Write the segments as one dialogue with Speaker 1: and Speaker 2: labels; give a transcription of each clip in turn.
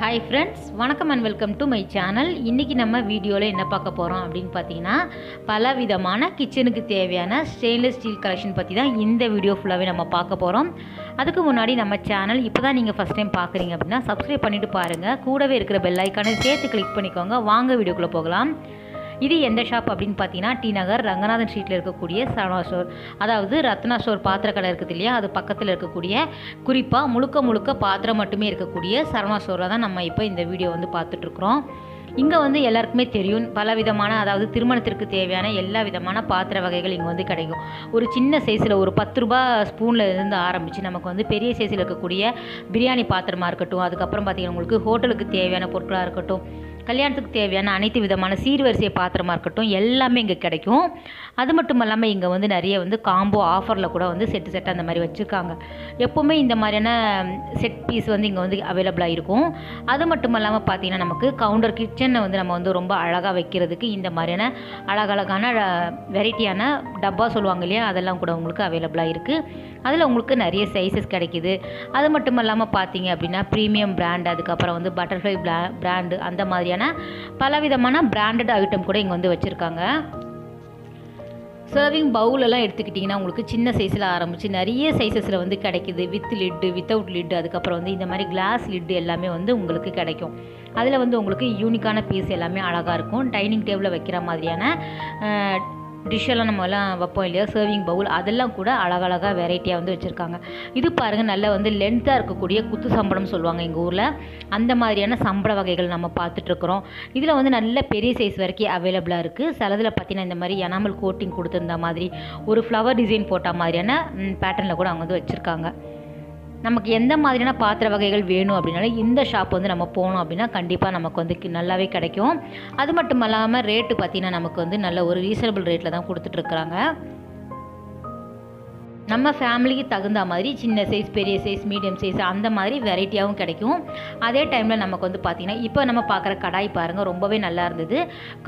Speaker 1: Hi friends வணக்கம் and welcome to my channel இன்றைக்கி நம்ம வீடியோவில் என்ன பார்க்க போகிறோம் அப்படின்னு பார்த்தீங்கன்னா பல விதமான கிச்சனுக்கு தேவையான ஸ்டெயின்லெஸ் ஸ்டீல் கலெக்ஷன் பற்றி தான் இந்த வீடியோ ஃபுல்லாகவே நம்ம பார்க்க போகிறோம் அதுக்கு முன்னாடி நம்ம சேனல் இப்போ தான் நீங்கள் ஃபஸ்ட் டைம் பார்க்குறீங்க அப்படின்னா சப்ஸ்கிரைப் பண்ணிவிட்டு பாருங்கள் கூடவே இருக்கிற பெல் ஐக்கானை சேர்த்து கிளிக் பண்ணிக்கோங்க. வாங்க வீடியோக்குள்ளே போகலாம். இது எந்த ஷாப் அப்படின்னு பார்த்தீங்கன்னா டி நகர் ரங்கநாதன் ஸ்ட்ரீட்டில் இருக்கக்கூடிய சரவணா ஸ்டோர் அதாவது ரத்னா ஸ்டோர் பாத்திர கடை இருக்குது இல்லையா? அது பக்கத்தில் இருக்கக்கூடிய குறிப்பாக முழுக்க முழுக்க பாத்திரம் மட்டுமே இருக்கக்கூடிய சரவணா ஸ்டோரில் தான் நம்ம இப்போ இந்த வீடியோ வந்து பார்த்துட்ருக்குறோம் இங்கே வந்து எல்லாருக்குமே தெரியும் பல விதமான அதாவது திருமணத்திற்கு தேவையான எல்லா விதமான பாத்திர வகைகள் இங்கே வந்து கிடைக்கும். ஒரு சின்ன சைஸில் ஒரு பத்து ரூபா ஸ்பூனில் இருந்து ஆரம்பித்து நமக்கு வந்து பெரிய சைஸில் இருக்கக்கூடிய பிரியாணி பாத்திரமாக இருக்கட்டும் அதுக்கப்புறம் பார்த்திங்கன்னா உங்களுக்கு ஹோட்டலுக்கு தேவையான பொருட்களாக இருக்கட்டும் கல்யாணத்துக்கு தேவையான அனைத்து விதமான சீர்வரிசை பாத்திரமாக இருக்கட்டும் எல்லாமே இங்கே கிடைக்கும். அது மட்டும் இல்லாமல் இங்கே வந்து நிறைய வந்து காம்போ ஆஃபரில் கூட வந்து செட்டு செட்டு அந்த மாதிரி வச்சுருக்காங்க. எப்போவுமே இந்த மாதிரியான செட் பீஸ் வந்து இங்கே வந்து அவைலபிளாக இருக்கும். அது மட்டும் இல்லாமல் பார்த்தீங்கன்னா நமக்கு கவுண்டர் கிச்சனை வந்து நம்ம வந்து ரொம்ப அழகாக வைக்கிறதுக்கு இந்த மாதிரியான அழகழகான வெரைட்டியான டப்பா சொல்லுவாங்க இல்லையா அதெல்லாம் கூட உங்களுக்கு அவைலபிளாக இருக்குது அதில் உங்களுக்கு நிறைய சைஸஸ் கிடைக்கிது. அது மட்டும் இல்லாமல் பார்த்தீங்க அப்படின்னா ப்ரீமியம் பிராண்ட் அதுக்கப்புறம் வந்து பட்டர்ஃப்ளை பிரா பிராண்டு அந்த மாதிரியான பலவிதமான பிராண்டட் ஐட்டம் கூட இங்கே வந்து வச்சுருக்காங்க. சர்விங் பவுலெல்லாம் எடுத்துக்கிட்டிங்கன்னா உங்களுக்கு சின்ன சைஸில் ஆரம்பித்து நிறைய சைஸஸில் வந்து கிடைக்கிது. வித் லிட்டு வித்தவுட் லிட்டு அதுக்கப்புறம் வந்து இந்த மாதிரி கிளாஸ் லிட்டு எல்லாமே வந்து உங்களுக்கு கிடைக்கும். அதில் வந்து உங்களுக்கு யூனிக்கான பீஸ் எல்லாமே அழகாக இருக்கும். டைனிங் டேபிளில் வைக்கிற மாதிரியான டிஷ்ஷெல்லாம் நம்ம எல்லாம் வைப்போம் இல்லையா? சர்விங் பவுல் அதெல்லாம் கூட அழகழகாக வெரைட்டியாக வந்து வச்சுருக்காங்க. இது பாருங்கள் நல்லா வந்து லென்த்தாக இருக்கக்கூடிய குத்து சம்பளம் சொல்லுவாங்க எங்கள் ஊரில். அந்த மாதிரியான சம்பள வகைகள் நம்ம பார்த்துட்ருக்குறோம் இதில் வந்து நல்ல பெரிய சைஸ் வரைக்கும் அவைலபிளாக இருக்குது சிலதில் பார்த்தீங்கன்னா இந்த மாதிரி எனாமல் கோட்டிங் கொடுத்துருந்த மாதிரி ஒரு ஃப்ளவர் டிசைன் போட்ட மாதிரியான பேட்டர்னில் கூட அவங்க வந்து வச்சுருக்காங்க. நமக்கு எந்த மாதிரியான பாத்திர வகைகள் வேணும் அப்படின்னாலும் இந்த ஷாப் வந்து நம்ம போனோம் அப்படின்னா கண்டிப்பாக நமக்கு வந்து நல்லாவே கிடைக்கும். அது மட்டும் இல்லாமல் ரேட்டு பார்த்திங்கன்னா நமக்கு வந்து நல்ல ஒரு ரீசனபிள் ரேட்டில் தான் கொடுத்துட்ருக்குறாங்க நம்ம ஃபேமிலிக்கு தகுந்த மாதிரி சின்ன சைஸ் பெரிய சைஸ் மீடியம் சைஸ் அந்த மாதிரி வெரைட்டியாகவும் கிடைக்கும். அதே டைமில் நமக்கு வந்து பார்த்திங்கன்னா இப்போ நம்ம பார்க்குற கடாய் பாருங்கள் ரொம்பவே நல்லா இருந்தது.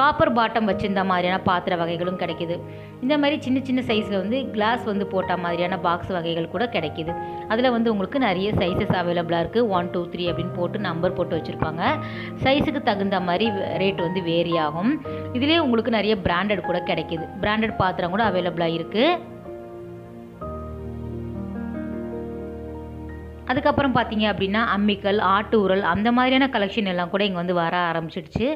Speaker 1: காப்பர் பாட்டம் வச்சுருந்த மாதிரியான பாத்திர வகைகளும் கிடைக்கிது. இந்த மாதிரி சின்ன சின்ன சைஸில் வந்து கிளாஸ் வந்து போட்ட மாதிரியான பாக்ஸ் வகைகள் கூட கிடைக்கிது. அதில் வந்து உங்களுக்கு நிறைய சைஸஸ் அவைலபிளாக இருக்குது ஒன் டூ த்ரீ அப்படின்னு போட்டு நம்பர் போட்டு வச்சுருப்பாங்க. சைஸுக்கு தகுந்த மாதிரி ரேட் வந்து வேரி ஆகும். இதிலே உங்களுக்கு நிறைய பிராண்டட் கூட கிடைக்கிது. பிராண்டட் பாத்திரம் கூட அவைலபிளாக இருக்குது அதுக்கப்புறம் பார்த்தீங்க அப்படின்னா அம்மிக்கல் ஆட்டு உரல் அந்த மாதிரியான கலெக்ஷன் எல்லாம் கூட இங்கே வந்து வர ஆரம்பிச்சிடுச்சு.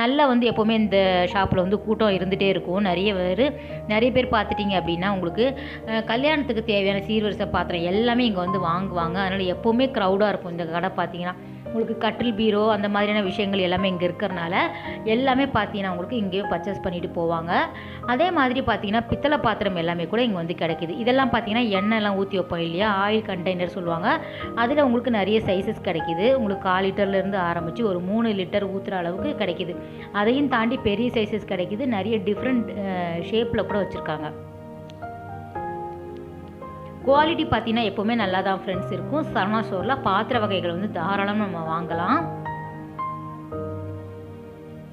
Speaker 1: நல்லா வந்து எப்போவுமே இந்த ஷாப்பில் வந்து கூட்டம் இருந்துகிட்டே இருக்கும். நிறைய பேர் நிறைய பேர் பார்த்துட்டிங்க அப்படின்னா உங்களுக்கு கல்யாணத்துக்கு தேவையான சீர்வரிசை பாத்திரம் எல்லாமே இங்கே வந்து வாங்குவாங்க. அதனால் எப்போவுமே க்ரௌடாக இருக்கும் இந்த கடை பார்த்தீங்கன்னா. உங்களுக்கு கட்டில் பீரோ அந்த மாதிரியான விஷயங்கள் எல்லாமே இங்கே இருக்கிறனால எல்லாமே பார்த்தீங்கன்னா உங்களுக்கு இங்கேயும் பர்ச்சேஸ் பண்ணிட்டு போவாங்க. அதே மாதிரி பார்த்தீங்கன்னா பித்தளை பாத்திரம் எல்லாமே கூட இங்கே வந்து கிடைக்கிது. இதெல்லாம் பார்த்தீங்கன்னா எண்ணெய்லாம் ஊற்றி வைப்போம் இல்லையா? ஆயில் கண்டெய்னர் சொல்லுவாங்க. அதில் உங்களுக்கு நிறைய சைஸஸ் கிடைக்கிது. உங்களுக்கு கால் லிட்டர்லேருந்து ஆரம்பித்து ஒரு மூணு லிட்டர் ஊற்றுற அளவுக்கு கிடைக்கிது. அதையும் தாண்டி பெரிய சைஸஸ் கிடைக்கிது. நிறைய டிஃப்ரெண்ட் ஷேப்பில் கூட வச்சுருக்காங்க. குவாலிட்டி பார்த்தீங்கன்னா எப்போவுமே நல்லா தான் ஃப்ரெண்ட்ஸ் இருக்கும். சரணா ஸ்டோரில் பாத்திர வகைகள் வந்து தாராளமாக நம்ம வாங்கலாம்.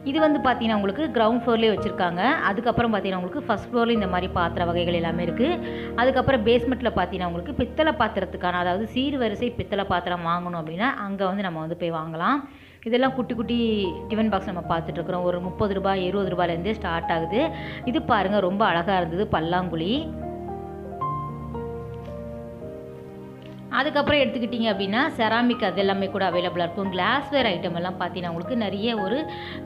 Speaker 1: இது வந்து பார்த்தீங்கன்னா உங்களுக்கு கிரவுண்ட் ஃப்ளோர்லேயே வச்சுருக்காங்க. அதுக்கப்புறம் பார்த்தீங்கன்னா உங்களுக்கு ஃபஸ்ட் ஃப்ளோரில் இந்த மாதிரி பாத்திர வகைகள் எல்லாமே இருக்குது அதுக்கப்புறம் பேஸ்மெண்ட்டில் பார்த்தீங்கன்னா உங்களுக்கு பித்தளை பாத்திரத்துக்கான அதாவது சீர்வரிசை பித்தளை பாத்திரம் வாங்கணும் அப்படின்னா அங்கே வந்து நம்ம வந்து போய் வாங்கலாம். இதெல்லாம் குட்டி குட்டி டிஃபன் பாக்ஸ் நம்ம பார்த்துட்ருக்குறோம் ஒரு முப்பது ரூபாய் இருபது ரூபாயிலேருந்தே ஸ்டார்ட் ஆகுது. இது பாருங்கள் ரொம்ப அழகாக இருந்தது பல்லாங்குழி. அதுக்கப்புறம் எடுத்துக்கிட்டிங்க அப்படின்னா செராமிக் அது எல்லாமே கூட அவைலபிளாக இருக்கும். கிளாஸ்வேர் ஐட்டம் எல்லாம் பார்த்தீங்கன்னா உங்களுக்கு நிறைய ஒரு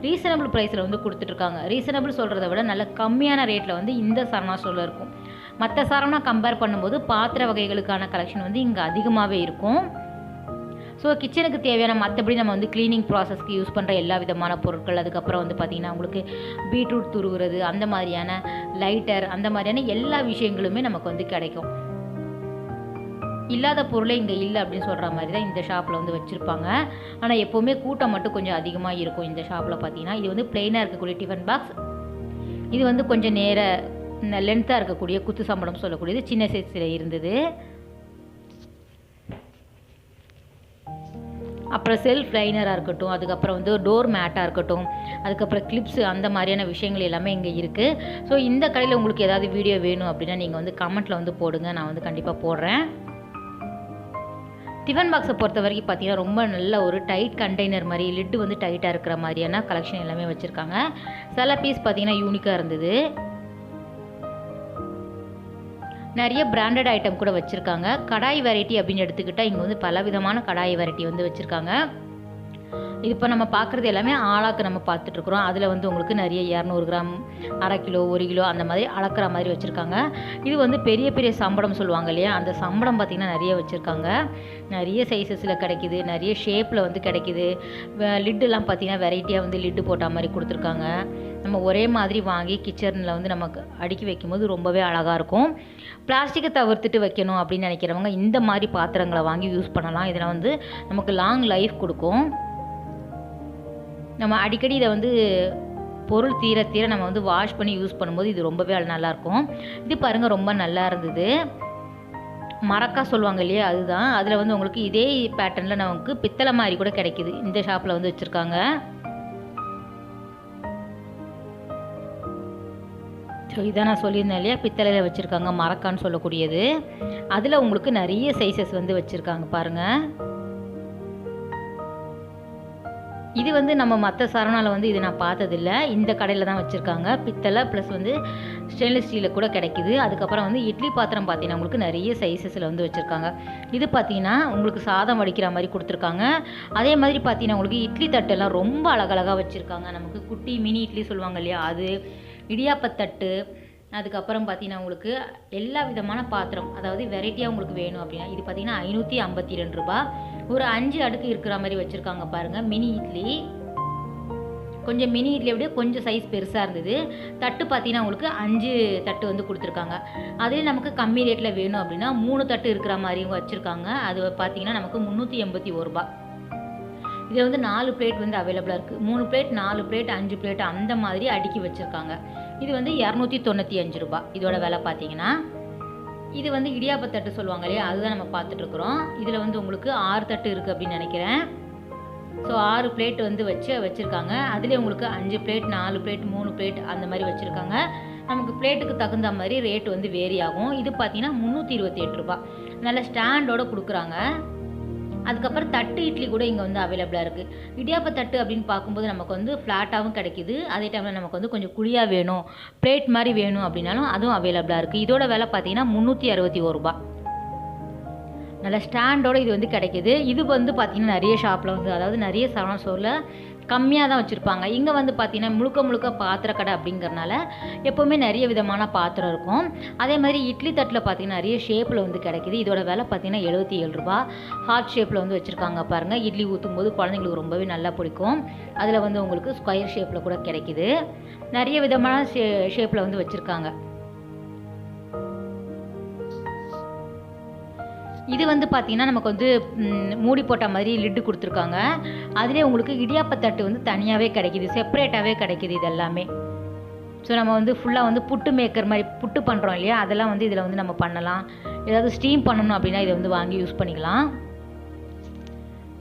Speaker 1: ரீசனபிள் ப்ரைஸில் வந்து கொடுத்துட்ருக்காங்க. ரீசனபிள் சொல்கிறத விட நல்ல கம்மியான ரேட்டில் வந்து இந்த சரணா ஸ்டோரில் இருக்கும். மற்ற சரணா கம்பேர் பண்ணும்போது பாத்திர வகைகளுக்கான கலெக்ஷன் வந்து இங்கே அதிகமாகவே இருக்கும். ஸோ கிச்சனுக்கு தேவையான மற்றபடி நம்ம வந்து க்ளீனிங் ப்ராசஸ்க்கு யூஸ் பண்ணுற எல்லா விதமான பொருட்கள் அதுக்கப்புறம் வந்து பார்த்திங்கன்னா உங்களுக்கு பீட்ரூட் துருவுறது அந்த மாதிரியான லைட்டர் அந்த மாதிரியான எல்லா விஷயங்களுமே நமக்கு வந்து கிடைக்கும். இல்லாத பொருளே இங்கே இல்லை அப்படின்னு சொல்கிற மாதிரி தான் இந்த ஷாப்பில் வந்து வச்சுருப்பாங்க. ஆனால் எப்போவுமே கூட்டம் மட்டும் கொஞ்சம் அதிகமாக இருக்கும் இந்த ஷாப்பில் பார்த்தீங்கன்னா இது வந்து பிளெயினாக இருக்கக்கூடிய டிஃபன் பாக்ஸ் இது வந்து கொஞ்சம் நேர லென்த்தாக இருக்கக்கூடிய குத்து சம்பளம் சொல்லக்கூடியது. சின்ன சைஸில் இருந்தது. அப்புறம் செல்ஃப் லைனராக இருக்கட்டும் அதுக்கப்புறம் வந்து டோர் மேட்டாக இருக்கட்டும் அதுக்கப்புறம் கிளிப்ஸு அந்த மாதிரியான விஷயங்கள் எல்லாமே இங்கே இருக்குது ஸோ இந்த கடையில் உங்களுக்கு ஏதாவது வீடியோ வேணும் அப்படின்னா நீங்கள் வந்து கமெண்ட்டில் வந்து போடுங்க. நான் வந்து கண்டிப்பாக போடுறேன். டிஃபன் பாக்ஸை பொறுத்த வரைக்கும் பார்த்தீங்கன்னா ரொம்ப நல்ல ஒரு டைட் கண்டெய்னர் மாதிரி லிட்டு வந்து டைட்டாக இருக்கிற மாதிரியான கலெக்ஷன் எல்லாமே வச்சுருக்காங்க. சில பீஸ் பார்த்தீங்கன்னா யூனிக்காக இருந்தது. நிறைய பிராண்டட் ஐட்டம் கூட வச்சுருக்காங்க. கடாய் வெரைட்டி அப்படின்னு எடுத்துக்கிட்டால் இங்கே வந்து பல விதமான கடாய் வெரைட்டி வந்து வச்சுருக்காங்க. இப்போ நம்ம பார்க்குறது எல்லாமே ஆளாக்கு நம்ம பார்த்துட்ருக்குறோம் அதில் வந்து உங்களுக்கு நிறைய இரநூறு கிராம் அரை கிலோ ஒரு கிலோ அந்த மாதிரி அளக்குற மாதிரி வச்சுருக்காங்க. இது வந்து பெரிய பெரிய சம்பளம் சொல்லுவாங்க இல்லையா? அந்த சம்பளம் பார்த்திங்கன்னா நிறைய வச்சுருக்காங்க. நிறைய சைஸஸில் கிடைக்குது. நிறைய ஷேப்பில் வந்து கிடைக்குது. லிட்டுலாம் பார்த்திங்கன்னா வெரைட்டியாக வந்து லிட்டு போட்ட மாதிரி கொடுத்துருக்காங்க. நம்ம ஒரே மாதிரி வாங்கி கிச்சனில் வந்து நமக்கு அடுக்கி வைக்கும்போது ரொம்பவே அழகாக இருக்கும். பிளாஸ்டிக்கை தவிர்த்துட்டு வைக்கணும் அப்படின்னு நினைக்கிறவங்க இந்த மாதிரி பாத்திரங்களை வாங்கி யூஸ் பண்ணலாம். இதில் வந்து நமக்கு லாங் லைஃப் கொடுக்கும். நம்ம அடிக்கடி இதை வந்து பொருள் தீர தீர நம்ம வந்து வாஷ் பண்ணி யூஸ் பண்ணும்போது இது ரொம்பவே நல்லாயிருக்கும் இது பாருங்கள் ரொம்ப நல்லா இருந்தது மரக்கா சொல்லுவாங்க இல்லையா அதுதான். அதில் வந்து உங்களுக்கு இதே பேட்டர்னில் நமக்கு பித்தளை மாதிரி கூட கிடைக்குது. இந்த ஷாப்பில் வந்து வச்சுருக்காங்க. ஸோ இதான் நான் சொல்லியிருந்தேன் இல்லையா பித்தளையில் வச்சுருக்காங்க மரக்கான்னு சொல்லக்கூடியது. அதில் உங்களுக்கு நிறைய சைஸஸ் வந்து வச்சுருக்காங்க பாருங்கள் இது வந்து நம்ம மற்ற சரணால வந்து இது நான் பார்த்ததில்ல. இந்த கடையில் தான் வச்சுருக்காங்க. பித்தளை ப்ளஸ் வந்து ஸ்டெயின்லெஸ் ஸ்டீலில் கூட கிடைக்குது. அதுக்கப்புறம் வந்து இட்லி பாத்திரம் பார்த்தீங்கன்னா உங்களுக்கு நிறைய சைஸஸில் வந்து வச்சுருக்காங்க. இது பார்த்தீங்கன்னா உங்களுக்கு சாதம் வடிக்கிற மாதிரி கொடுத்துருக்காங்க. அதே மாதிரி பார்த்தீங்கன்னா உங்களுக்கு இட்லி தட்டெல்லாம் ரொம்ப அழகழகாக வச்சுருக்காங்க. நமக்கு குட்டி மினி இட்லி சொல்லுவாங்க இல்லையா? அது இடியாப்பத்தட்டு அதுக்கப்புறம் பார்த்தீங்கன்னா உங்களுக்கு எல்லா விதமான பாத்திரம் அதாவது வெரைட்டியாக உங்களுக்கு வேணும் அப்படின்னா இது பார்த்தீங்கன்னா ஐநூற்றி ஐம்பத்தி ரெண்டு ரூபா ஒரு அஞ்சு அடுக்கு இருக்கிற மாதிரி வச்சுருக்காங்க பாருங்கள் மினி இட்லி. கொஞ்சம் மினி இட்லியை விட கொஞ்சம் சைஸ் பெருசாக இருந்தது. தட்டு பார்த்தீங்கன்னா உங்களுக்கு அஞ்சு தட்டு வந்து கொடுத்துருக்காங்க. அதே நமக்கு கம்மி ரேட்டில் வேணும் அப்படின்னா மூணு தட்டு இருக்கிற மாதிரி வச்சுருக்காங்க. அது பார்த்தீங்கன்னா நமக்கு முந்நூற்றி எண்பத்தி ஒரு ரூபா இதில் வந்து நாலு பிளேட் வந்து அவைலபிளாக இருக்குது மூணு பிளேட் நாலு பிளேட் அஞ்சு பிளேட் அந்த மாதிரி அடுக்கி வச்சுருக்காங்க. இது வந்து இரநூத்தி தொண்ணூற்றி அஞ்சு ரூபா இதோட விலை பார்த்தீங்கன்னா இது வந்து இடியாப்ப தட்டு சொல்லுவாங்க இல்லையா? அதுதான் நம்ம பார்த்துட்ருக்குறோம். இதில் வந்து உங்களுக்கு ஆறு தட்டு இருக்குது அப்படின்னு நினைக்கிறேன். ஸோ ஆறு பிளேட் வந்து வச்சு வச்சுருக்காங்க. அதுலேயே உங்களுக்கு அஞ்சு பிளேட் நாலு பிளேட் மூணு பிளேட் அந்த மாதிரி வச்சுருக்காங்க. நமக்கு பிளேட்டுக்கு தகுந்த மாதிரி ரேட் வந்து வேரி ஆகும். இது பார்த்தீங்கன்னா முந்நூற்றி இருபத்தி எட்டு ரூபா நல்ல ஸ்டாண்டோட கொடுக்குறாங்க. அதுக்கப்புறம் தட்டு இட்லி கூட இங்கே வந்து அவைலபிளாக இருக்குது இடியாப்ப தட்டு அப்படின்னு பார்க்கும்போது நமக்கு வந்து ஃப்ளாட்டாகவும் கிடைக்குது. அதே டைமில் நமக்கு வந்து கொஞ்சம் குழியாக வேணும். பிளேட் மாதிரி வேணும் அப்படின்னாலும் அதுவும் அவைலபிளாக இருக்குது இதோட விலை பார்த்தீங்கன்னா முந்நூற்றி அறுபத்தி ஒரு ரூபா. நல்ல ஸ்டாண்டோட இது வந்து கிடைக்கிது. இது வந்து பார்த்திங்கன்னா நிறைய ஷாப்பில் வந்து அதாவது நிறைய சரவணா ஸ்டோரில் கம்மியாக தான் வச்சுருப்பாங்க. இங்கே வந்து பார்த்திங்கன்னா முழுக்க முழுக்க பாத்திர கடை அப்படிங்கிறனால எப்போவுமே நிறைய விதமான பாத்திரம் இருக்கும். அதே மாதிரி இட்லி தட்டில் பார்த்திங்கன்னா நிறைய ஷேப்பில் வந்து கிடைக்கிது. இதோட விலை பார்த்திங்கன்னா எழுபத்தி ஏழு ரூபா ஹார்ட் ஷேப்பில் வந்து வச்சுருக்காங்க பாருங்கள் இட்லி ஊற்றும் போது குழந்தைங்களுக்கு ரொம்பவே நல்லா பிடிக்கும். அதில் வந்து உங்களுக்கு ஸ்கொயர் ஷேப்பில் கூட கிடைக்கிது. நிறைய விதமான ஷே ஷேப்பில் வந்து வச்சுருக்காங்க. இது வந்து பார்த்திங்கன்னா நமக்கு வந்து மூடி போட்ட மாதிரி லிட்டு கொடுத்துருக்காங்க. அதிலே உங்களுக்கு இடியாப்பத்தட்டு வந்து தனியாகவே கிடைக்கிது செப்பரேட்டாகவே கிடைக்கிது இது எல்லாமே. ஸோ நம்ம வந்து ஃபுல்லாக வந்து புட்டு மேக்கர் மாதிரி புட்டு பண்ணுறோம் இல்லையா? அதெல்லாம் வந்து இதில் வந்து நம்ம பண்ணலாம். ஏதாவது ஸ்டீம் பண்ணணும் அப்படின்னா இதை வந்து வாங்கி யூஸ் பண்ணிக்கலாம்.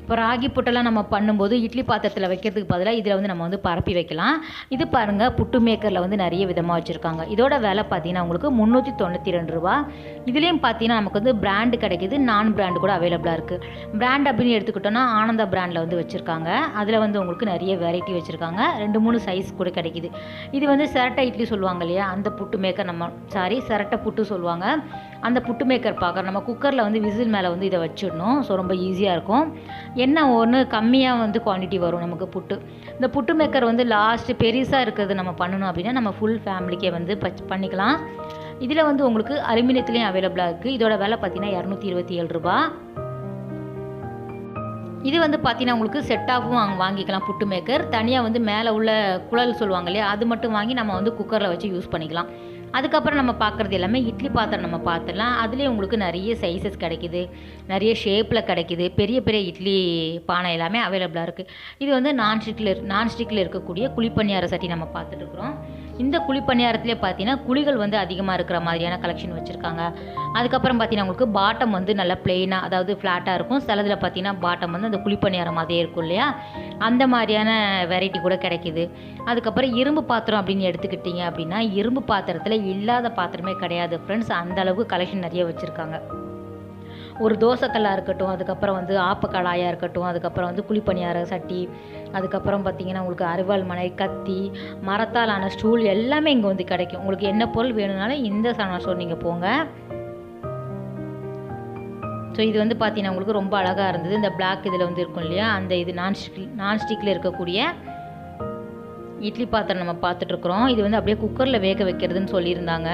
Speaker 1: இப்போ ராகி புட்டெல்லாம் நம்ம பண்ணும்போது இட்லி பாத்திரத்தில் வைக்கிறதுக்கு பதிலாக இதில் வந்து நம்ம வந்து பரப்பி வைக்கலாம். இது பாருங்கள் புட்டு மேக்கரில் வந்து நிறைய விதமாக வச்சுருக்காங்க. இதோட விலை பார்த்தீங்கன்னா உங்களுக்கு முந்நூற்றி தொண்ணூற்றி ரெண்டு ரூபா. இதுலேயும் பார்த்தீங்கன்னா நமக்கு வந்து பிராண்டு கிடைக்கிது. நான் பிராண்டு கூட அவைலபிளாக இருக்குது பிராண்ட் அப்படின்னு எடுத்துக்கிட்டோன்னா ஆனந்தா பிராண்டில் வந்து வச்சுருக்காங்க. அதில் வந்து உங்களுக்கு நிறைய வெரைட்டி வச்சுருக்காங்க. ரெண்டு மூணு சைஸ் கூட கிடைக்கிது. இது வந்து சிரட்டை இட்லி சொல்லுவாங்க இல்லையா? அந்த புட்டு மேக்கர் நம்ம சாரி சிரட்டை புட்டு சொல்லுவாங்க. அந்த புட்டு மேக்கர் பார்க்குறோம் நம்ம குக்கரில் வந்து விசில் மேலே வந்து இதை வச்சிடணும். ஸோ ரொம்ப ஈஸியாக இருக்கும். என்ன ஒன்று கம்மியாக வந்து குவான்டிட்டி வரும் நமக்கு புட்டு இந்த புட்டு மேக்கர் வந்து லாஸ்ட்டு பெருசாக இருக்கிறது நம்ம பண்ணணும் அப்படின்னா நம்ம ஃபுல் ஃபேமிலிக்கே வந்து பச் பண்ணிக்கலாம். இதில் வந்து உங்களுக்கு அலுமினியத்துலேயும் அவைலபிளாக இருக்குது இதோட விலை பார்த்தீங்கன்னா இரநூத்தி இருபத்தி ஏழு ரூபா. இது வந்து பார்த்தீங்கன்னா உங்களுக்கு செட்டாகவும் வாங்க வாங்கிக்கலாம் புட்டு மேக்கர். தனியாக வந்து மேலே உள்ள குழல் சொல்லுவாங்க இல்லையா? அது மட்டும் வாங்கி நம்ம வந்து குக்கரில் வச்சு யூஸ் பண்ணிக்கலாம். அதுக்கப்புறம் நம்ம பார்க்குறது எல்லாமே இட்லி பாத்திரம் நம்ம பார்த்துடலாம் அதுலேயே உங்களுக்கு நிறைய சைஸஸ் கிடைக்குது. நிறைய ஷேப்பில் கிடைக்குது. பெரிய பெரிய இட்லி பானை எல்லாமே அவைலபிளாக இருக்குது இது வந்து நான்ஸ்டிக்கில் நான்ஸ்டிக்கில் இருக்கக்கூடிய குழிப்பணியார சட்டி நம்ம பார்த்துட்டு இருக்கிறோம். இந்த குழிப்பணியாரத்திலே பார்த்தீங்கன்னா குழிகள் வந்து அதிகமாக இருக்கிற மாதிரியான கலெக்ஷன் வச்சுருக்காங்க. அதுக்கப்புறம் பார்த்தீங்கன்னா உங்களுக்கு பாட்டம் வந்து நல்லா பிளெயினாக அதாவது ஃப்ளாட்டாக இருக்கும். சிலதில் பார்த்தீங்கன்னா பாட்டம் வந்து அந்த குழிப்பணியாரம் மாதிரியே இருக்கும் இல்லையா? அந்த மாதிரியான வெரைட்டி கூட கிடைக்குது. அதுக்கப்புறம் இரும்பு பாத்திரம் அப்படின்னு எடுத்துக்கிட்டிங்க அப்படின்னா இரும்பு பாத்திரத்தில் இல்லாத பாத்திரமே கிடையாது ஃப்ரெண்ட்ஸ் அந்த அளவுக்கு கலெக்ஷன் நிறைய வச்சுருக்காங்க. ஒரு தோசைக்கல்லாக இருக்கட்டும் அதுக்கப்புறம் வந்து ஆப்பக்கலாயாக இருக்கட்டும் அதுக்கப்புறம் வந்து குழிப்பணியார சட்டி அதுக்கப்புறம் பார்த்தீங்கன்னா உங்களுக்கு அருவாள் மனை கத்தி மரத்தாலான ஸ்டூல் எல்லாமே இங்கே வந்து கிடைக்கும். உங்களுக்கு என்ன பொருள் வேணும்னாலும் இந்த சனா ஸ்டோர் நீங்கள் போங்க. ஸோ இது வந்து பார்த்தீங்கன்னா உங்களுக்கு ரொம்ப அழகாக இருந்தது. இந்த பிளாக் இதில் வந்து இருக்கும் இல்லையா? அந்த இது நான்ஸ்டிக் நான்ஸ்டிக்கில் இருக்கக்கூடிய இட்லி பாத்திரம் நம்ம பார்த்துட்ருக்குறோம் இது வந்து அப்படியே குக்கரில் வேக வைக்கிறதுன்னு சொல்லியிருந்தாங்க.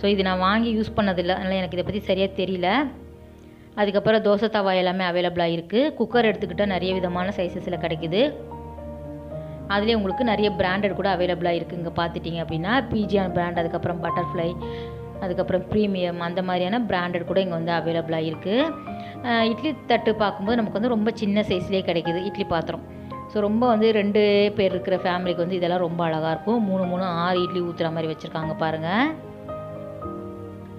Speaker 1: ஸோ இது நான் வாங்கி யூஸ் பண்ணதில்லை. அதனால் எனக்கு இதை பற்றி சரியாக தெரியல. அதுக்கப்புறம் தோசை தவா எல்லாமே அவைலபிளாக இருக்குது குக்கர் எடுத்துக்கிட்டால் நிறைய விதமான சைஸஸில் கிடைக்குது. அதுலேயே உங்களுக்கு நிறைய பிராண்டட் கூட அவைலபிளாக இருக்குது இங்கே பார்த்துட்டிங்க அப்படின்னா பிஜியான் பிராண்ட் அதுக்கப்புறம் பட்டர்ஃப்ளை அதுக்கப்புறம் ப்ரீமியம் அந்த மாதிரியான பிராண்டட் கூட இங்கே வந்து அவைலபிளாக இருக்குது இட்லி தட்டு பார்க்கும்போது நமக்கு வந்து ரொம்ப சின்ன சைஸ்லேயே கிடைக்குது இட்லி பாத்திரம். ஸோ ரொம்ப வந்து ரெண்டு பேர் இருக்கிற ஃபேமிலிக்கு வந்து இதெல்லாம் ரொம்ப அழகாக இருக்கும். மூணு மூணு ஆறு இட்லி ஊற்றுற மாதிரி வச்சுருக்காங்க பாருங்கள்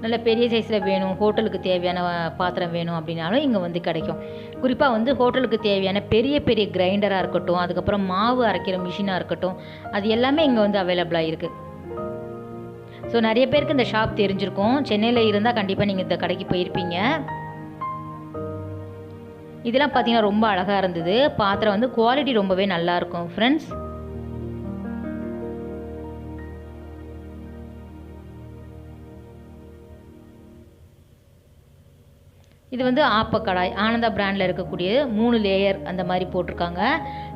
Speaker 1: நல்ல பெரிய சைஸில் வேணும் ஹோட்டலுக்கு தேவையான பாத்திரம் வேணும் அப்படின்னாலும் இங்கே வந்து கிடைக்கும். குறிப்பாக வந்து ஹோட்டலுக்கு தேவையான பெரிய பெரிய கிரைண்டராக இருக்கட்டும் அதுக்கப்புறம் மாவு அரைக்கிற மிஷினாக இருக்கட்டும் அது எல்லாமே இங்கே வந்து அவைலபிளாக இருக்குது ஸோ நிறைய பேருக்கு இந்த ஷாப் தெரிஞ்சிருக்கும். சென்னையில் இருந்தால் கண்டிப்பாக நீங்கள் இந்த கடைக்கு போயிருப்பீங்க. இதெல்லாம் பார்த்தீங்கன்னா ரொம்ப அழகாக இருந்தது. பாத்திரம் வந்து குவாலிட்டி ரொம்பவே நல்லாயிருக்கும் ஃப்ரெண்ட்ஸ் இது வந்து ஆப்பக்கடாய் ஆனந்தா பிராண்டில் இருக்கக்கூடிய மூணு லேயர் அந்த மாதிரி போட்டிருக்காங்க.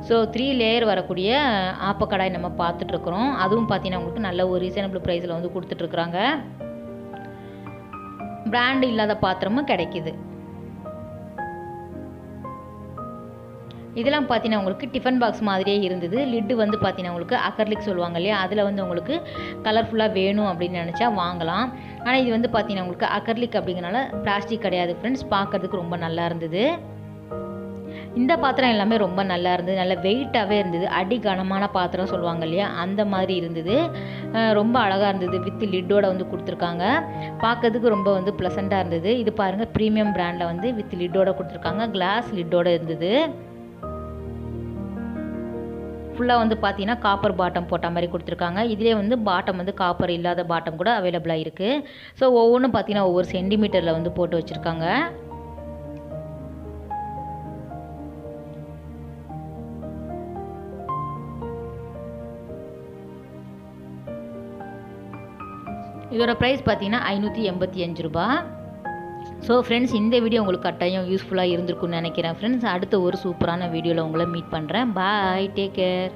Speaker 1: ஸோ த்ரீ லேயர் வரக்கூடிய ஆப்பக்கடாய் நம்ம பார்த்துட்ருக்குறோம். அதுவும் பார்த்தீங்கன்னா உங்களுக்கு நல்ல ஒரு ரீசனபிள் ப்ரைஸில் வந்து கொடுத்துட்ருக்குறாங்க. பிராண்ட் இல்லாத பாத்திரமும் கிடைக்குது. இதெல்லாம் பார்த்தீங்கன்னா உங்களுக்கு டிஃபன் பாக்ஸ் மாதிரியே இருந்தது. லிட்டு வந்து பார்த்தீங்கன்னா உங்களுக்கு அக்கர்லிக் சொல்லுவாங்க இல்லையா? அதில் வந்து உங்களுக்கு கலர்ஃபுல்லாக வேணும் அப்படின்னு நினச்சா வாங்கலாம். ஆனால் இது வந்து பார்த்தீங்கன்னா உங்களுக்கு அக்கர்லிக் அப்படிங்கிறனால பிளாஸ்டிக் கிடையாது ஃப்ரெண்ட்ஸ் பார்க்குறதுக்கு ரொம்ப நல்லா இருந்தது. இந்த பாத்திரம் எல்லாமே ரொம்ப நல்லா இருந்தது. நல்ல வெயிட்டாகவே இருந்தது. அடி கனமான பாத்திரம் சொல்லுவாங்க இல்லையா? அந்த மாதிரி இருந்தது. ரொம்ப அழகாக இருந்தது. வித் லிட்டோட வந்து கொடுத்துருக்காங்க. பார்க்கறதுக்கு ரொம்ப வந்து ப்ளசண்ட்டாக இருந்தது. இது பாருங்கள் ப்ரீமியம் ப்ராண்டில் வந்து வித் லிட்டோட கொடுத்துருக்காங்க. கிளாஸ் லிட்டோட இருந்தது. ஃபுல்லாக வந்து பார்த்தீங்கன்னா காப்பர் பாட்டம் போட்ட மாதிரி கொடுத்துருக்காங்க. இதிலே வந்து பாட்டம் வந்து காப்பர் இல்லாத பாட்டம் கூட அவைலபிளாக இருக்குது ஸோ ஒவ்வொன்றும் பார்த்தீங்கன்னா ஒவ்வொரு சென்டிமீட்டரில் வந்து போட்டு வச்சுருக்காங்க. இதோட ப்ரைஸ் பார்த்தீங்கன்னா ஐநூற்றி எண்பத்தி அஞ்சு ரூபா ஸோ ஃப்ரெண்ட்ஸ் இந்த வீடியோ உங்களுக்கு கட்டாயம் யூஸ்ஃபுல்லாக இருந்திருக்கும்னு நினைக்கிறேன். ஃப்ரெண்ட்ஸ் அடுத்த ஒரு சூப்பரான வீடியோவில் உங்களை மீட் பண்ணுறேன் பாய் டேக் கேர்